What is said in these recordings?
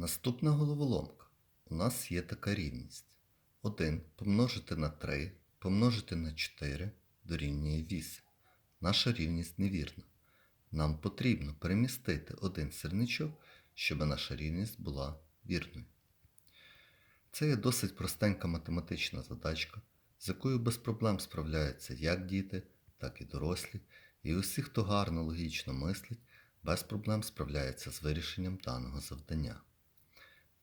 Наступна головоломка. У нас є така рівність. 1 помножити на 3 помножити на 4 дорівнює 8. Наша рівність невірна. Нам потрібно перемістити один сірничок, щоб наша рівність була вірною. Це є досить простенька математична задачка, з якою без проблем справляються як діти, так і дорослі, і усі, хто гарно логічно мислить, без проблем справляється з вирішенням даного завдання.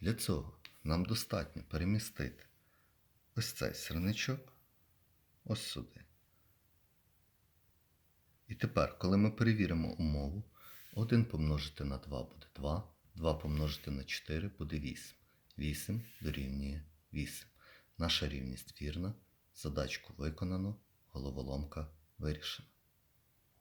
Для цього нам достатньо перемістити ось цей сірничок ось сюди. І тепер, коли ми перевіримо умову, 1 помножити на 2 буде 2, 2 помножити на 4 буде 8. 8 дорівнює 8. Наша рівність вірна, задачку виконано, головоломка вирішена.